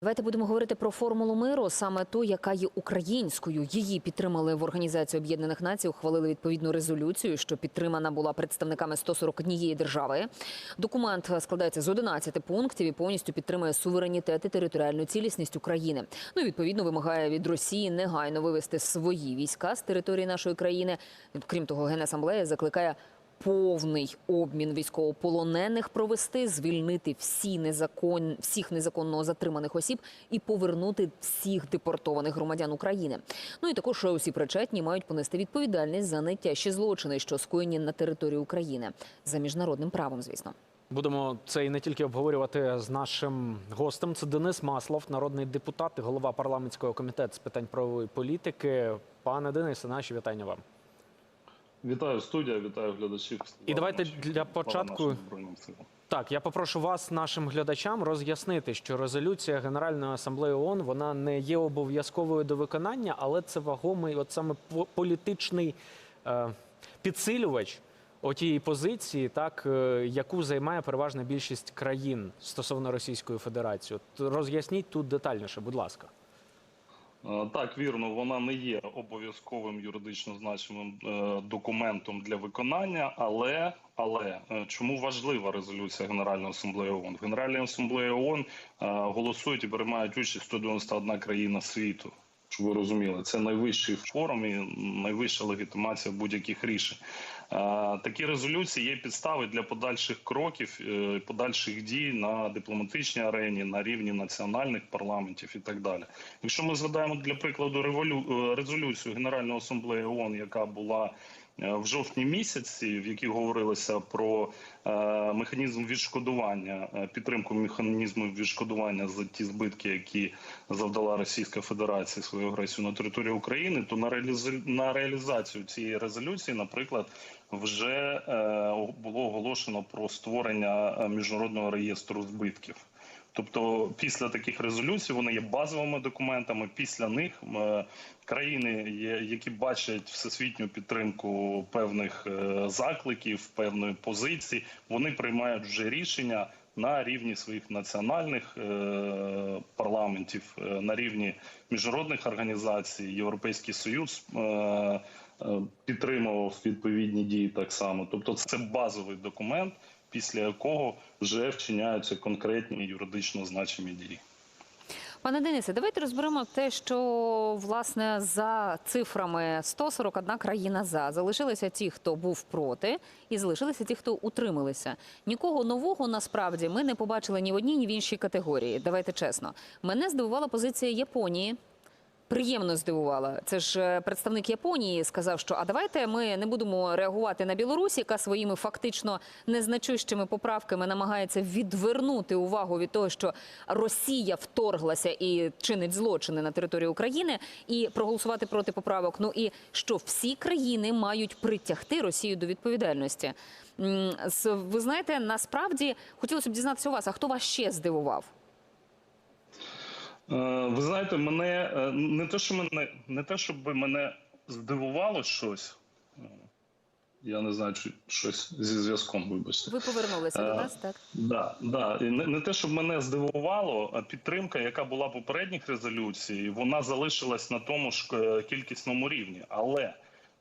Давайте будемо говорити про формулу миру, саме ту, яка є українською. Її підтримали в Організації Об'єднаних Націй, ухвалили відповідну резолюцію, що підтримана була представниками 141 держави. Документ складається з 11 пунктів і повністю підтримує суверенітет і територіальну цілісність України. Ну відповідно вимагає від Росії негайно вивести свої війська з території нашої країни. Крім того, Генасамблея закликає повний обмін військовополонених провести, звільнити всі незакон... всіх незаконно затриманих осіб і повернути всіх депортованих громадян України. Ну і також усі причетні мають понести відповідальність за найтяжчі злочини, що скоєні на території України за міжнародним правом, звісно. Будемо це і не тільки обговорювати з нашим гостем. Це Денис Маслов, народний депутат, і голова парламентського комітету з питань правової політики. Пане Денисе, наші вітання вам. Вітаю студія, вітаю глядачів. І давайте для початку-. Так, я попрошу вас, нашим глядачам, роз'яснити, що резолюція Генеральної асамблеї ООН, вона не є обов'язковою до виконання, але це вагомий, от саме по- політичний е, підсилювач отієї позиції, так е, яку займає переважна більшість країн стосовно Російської Федерації. От роз'ясніть тут детальніше, будь ласка. Е, Так, вірно, вона не є обов'язковим юридично значимим е, документом для виконання, але але е, чому важлива резолюція Генеральної асамблеї ООН? В Генеральній асамблеї ООН голосують і приймають участь 191 країна світу. Щоб ви розуміли, це найвищий форум і найвища легітимація будь-яких рішень. Такі резолюції є підстави для подальших кроків, е, подальших дій на дипломатичній арені, на рівні національних парламентів і так далі. Якщо ми згадаємо для прикладу е, резолюцію Генеральної асамблеї ООН, яка була в жовтні місяці, в якій говорилося про е, механізм відшкодування, е, підтримку механізму відшкодування за ті збитки, які завдала Російська Федерація свою агресію на території України, то на на реалізацію цієї резолюції, наприклад, вже е, було оголошено про створення е, міжнародного реєстру збитків. Тобто, після таких резолюцій вони є базовими документами. Після них е, країни, які бачать всесвітню підтримку певних е, закликів, певної позиції, вони приймають вже рішення на рівні своїх національних е, парламентів, на рівні міжнародних організацій, Європейський Союз. Підтримував відповідні дії так само. Тобто, це базовий документ, після якого вже вчиняються конкретні юридично значимі дії. Пане Денисе, давайте розберемо те, що власне за цифрами 141 країна за залишилися ті, хто був проти, і залишилися ті, хто утрималися. Нікого нового насправді ми не побачили ні в одній, ні в іншій категорії. Давайте чесно. Мене здивувала позиція Японії. Приємно здивувала. Це ж е, представник Японії сказав, що а давайте ми не будемо реагувати на Білорусь, яка своїми фактично незначущими поправками намагається відвернути увагу від того, що Росія вторглася і чинить злочини на території України, і проголосувати проти поправок. Ну і що всі країни мають притягти Росію до відповідальності. Ви знаєте, насправді хотілося б дізнатися у вас, а хто вас ще здивував? Е, Ви знаєте, мене е, не те, що мене не те, щоб мене здивувало щось. е, Я не знаю, чи щось зі зв'язком, вибачте. Ви повернулися до Е, нас, так? Да, да. І Не, не те, щоб мене здивувало, а підтримка, яка була в попередніх резолюцій, вона залишилась на тому ж кількісному рівні. Але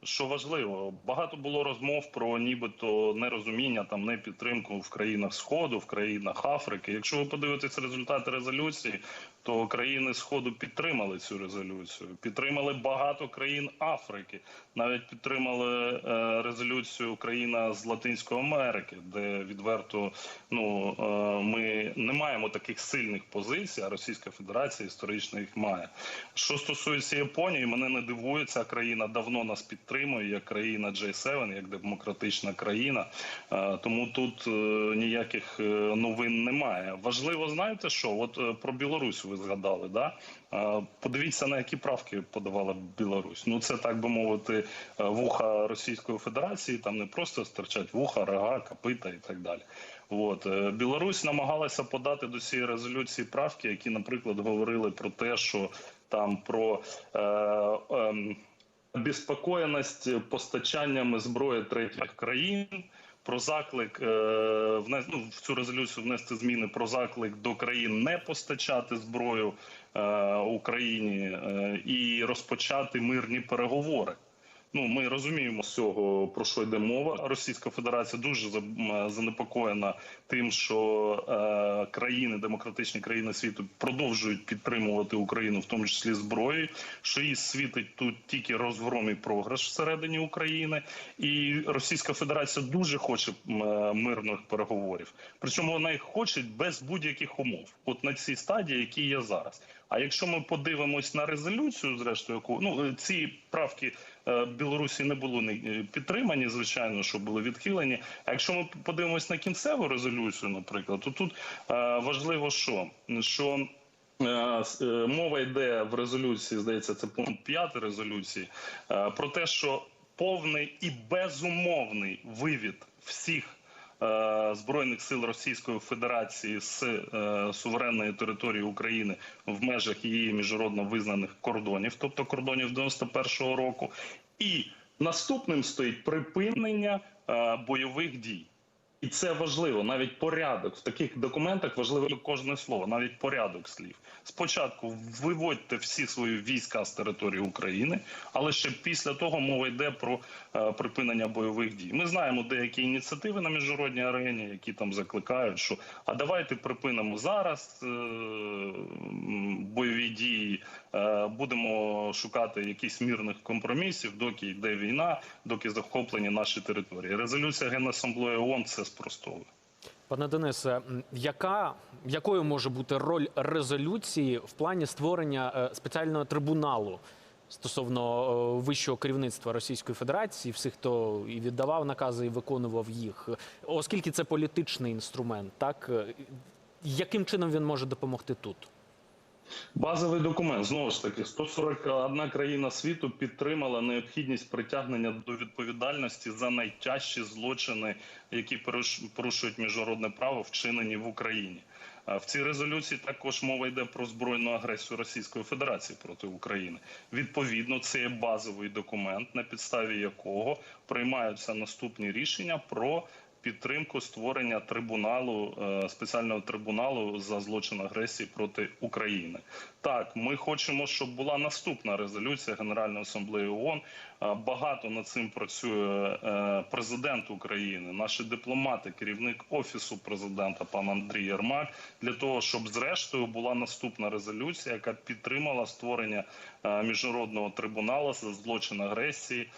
що важливо, багато було розмов про нібито нерозуміння там не підтримку в країнах Сходу, в країнах Африки. Якщо ви подивитесь результати резолюції, то країни Сходу підтримали цю резолюцію. Підтримали багато країн Африки. Навіть підтримали е, резолюцію країна з Латинської Америки, де відверто ну е, ми не маємо таких сильних позицій, а Російська Федерація історично їх має. Що стосується Японії, мене не дивує ця країна давно нас підтримує як країна J7, як демократична країна. Е, Тому тут ніяких новин немає. Важливо, знаєте що? От про Білорусь ви згадали, да? Е, Подивіться на які правки подавала Білорусь. Ну це так би мовити, е, вуха Російської Федерації. Там не просто стирчать вуха, рога, копита і так далі. От е, Білорусь намагалася подати до цієї резолюції правки, які, наприклад, говорили про те, що там про е, ем, обеспокоєність постачаннями зброї третіх країн. Про заклик е, внес, ну, в цю резолюцію внести зміни про заклик до країн не постачати зброю е, Україні е, і розпочати мирні переговори. Ну, ми розуміємо з цього про що йде мова. Російська Федерація дуже за- занепокоєна тим, що е, країни, демократичні країни світу продовжують підтримувати Україну, в тому числі зброєю, що їй світить тут тільки розгром і програш всередині України, і Російська Федерація дуже хоче е, мирних переговорів. Причому вона їх хоче без будь-яких умов, от на цій стадії, які є зараз. А якщо ми подивимось на резолюцію, зрештою, яку ну е, ці правки е, Білорусі не були не е, підтримані, звичайно, що були відхилені. А якщо ми подивимось на кінцеву резолюцію, наприклад, то тут важливо, що що. Мова йде в резолюції, здається, це пункт 5 резолюції, про те, що повний і безумовний вивід всіх збройних сил Російської Федерації з е, суверенної території України в межах її міжнародно визнаних кордонів, тобто кордонів 91-го року, і наступним стоїть припинення е, бойових дій. І це важливо, навіть порядок в таких документах важливо кожне слово, навіть порядок слів. Спочатку виводьте всі свої війська з території України, але ще після того мова йде про е, припинення бойових дій. Ми знаємо деякі ініціативи на міжнародній арені, які там закликають, що а давайте припинимо зараз е, бойові дії, е, будемо шукати якісь мірних компромісів, доки йде війна, доки захоплені наші території. Резолюція Генасамблеї ООН це спростовує. Пане Денисе, яка якою може бути роль резолюції в плані створення е, спеціального трибуналу стосовно е, вищого керівництва Російської Федерації, всіх, хто і віддавав накази, і виконував їх, оскільки це політичний інструмент, так е, яким чином він може допомогти тут? Базовий документ знову ж таки 141 країна світу підтримала необхідність притягнення до відповідальності за найтяжчі злочини, які поруш- порушують міжнародне право, вчинені в Україні. В цій резолюції також мова йде про збройну агресію Російської Федерації проти України. Відповідно, це є базовий документ, на підставі якого приймаються наступні рішення про підтримку створення трибуналу е, спеціального трибуналу за злочин агресії проти України. Так, ми хочемо, щоб була наступна резолюція Генеральної асамблеї ООН. Е, Багато над цим працює е, президент України, наші дипломати, керівник офісу президента пан Андрій Єрмак, для того, щоб зрештою була наступна резолюція, яка підтримала створення е, міжнародного трибуналу за злочин агресії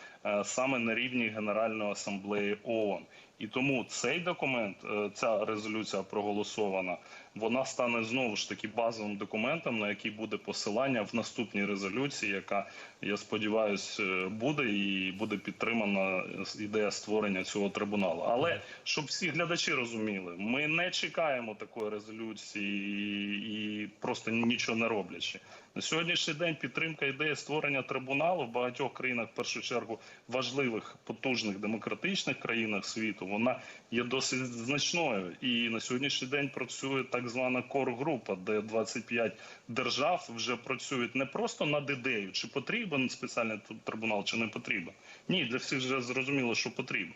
саме на рівні Генеральної асамблеї ООН. І тому цей документ, ця резолюція проголосована, вона стане знову ж таки базовим документом, на який буде посилання в наступній резолюції, яка я сподіваюся буде і буде підтримана ідея створення цього трибуналу. Але щоб всі глядачі розуміли, ми не чекаємо такої резолюції і просто нічого не роблячи. На сьогоднішній день підтримка ідеї створення трибуналу в багатьох країнах, в першу чергу важливих, потужних демократичних країнах світу, вона є досить значною. І на сьогоднішній день працює так звана кор-група, де 25 держав вже працюють не просто над ідеєю, чи потрібен спеціальний трибунал, чи не потрібен. Ні, для всіх вже зрозуміло, що потрібно.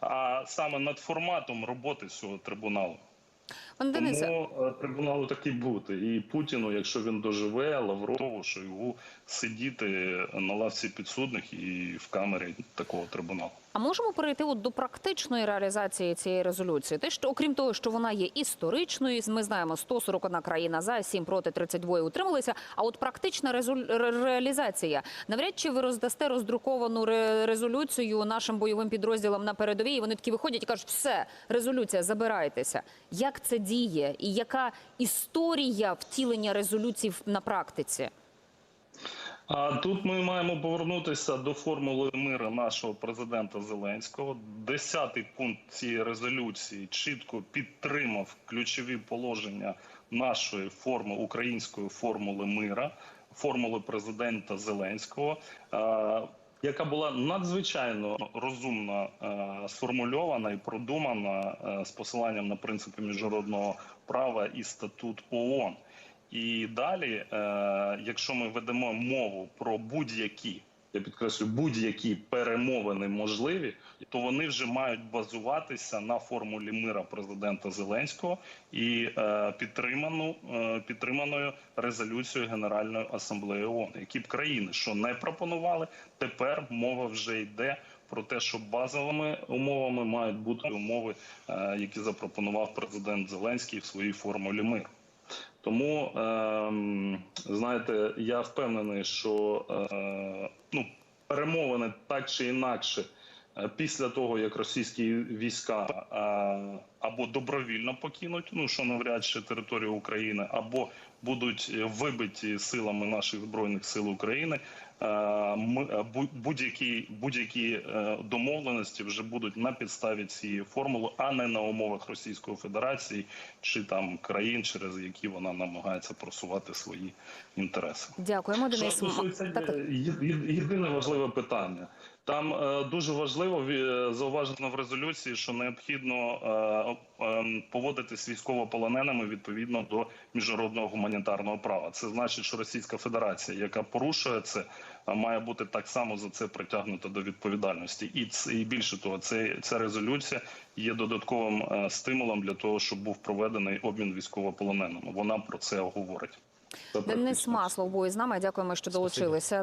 А саме над форматом роботи цього трибуналу. Пане Денисе, Тому е, трибуналу таки бути. І Путіну, якщо він доживе, Лаврову, Шойгу, сидіти на лавці підсудних і в камері такого трибуналу. а можемо перейти от до практичної реалізації цієї резолюції? Те, що окрім того, що вона є історичною, ми знаємо 141 країна за 7 проти 32 утрималися. А от практична резоль... реалізація навряд чи ви роздасте роздруковану ре- резолюцію нашим бойовим підрозділам на передовій. І вони такі виходять і кажуть, все, резолюція, забирайтеся. Як це діє, і яка історія втілення резолюцій на практиці? А тут ми маємо повернутися до формули миру нашого президента Зеленського. Десятий пункт цієї резолюції чітко підтримав ключові положення нашої форми української формули мира, формули президента Зеленського. Яка була надзвичайно розумно е, сформульована і продумана е, з посиланням на принципи міжнародного права і статут ООН. І далі, е, якщо ми ведемо мову про будь-які я підкреслю, будь-які перемовини можливі, то вони вже мають базуватися на формулі мира президента Зеленського і е, підтриману е, підтриманою резолюцією Генеральної асамблеї ООН. Які б країни що не пропонували, тепер мова вже йде про те, що базовими умовами мають бути умови, е, які запропонував президент Зеленський в своїй формулі миру. Тому ем, знаєте, я впевнений, що е, ну перемовини так чи інакше, е, після того як російські війська е, або добровільно покинуть, ну що навряд чи територію України, або будуть вибиті силами наших збройних сил України. Е, е, бу- Будь-які будь-які е, домовленості вже будуть на підставі цієї формули, а не на умовах Російської Федерації чи там країн, через які вона намагається просувати свої інтереси. Дякуємо, Що Денис. стосується є- є- єдине важливе питання. Там е, дуже важливо е, зауважено в резолюції, що необхідно е, е, поводитись військовополоненими відповідно до міжнародного гуманітарного права. Це значить, що Російська Федерація, яка порушує це, має бути так само за це притягнута до відповідальності. І це і більше того, це ця резолюція є додатковим е, стимулом для того, щоб був проведений обмін військовополоненими. Вона про це говорить. Денис. Маслов був із нами. Дякуємо, що долучилися.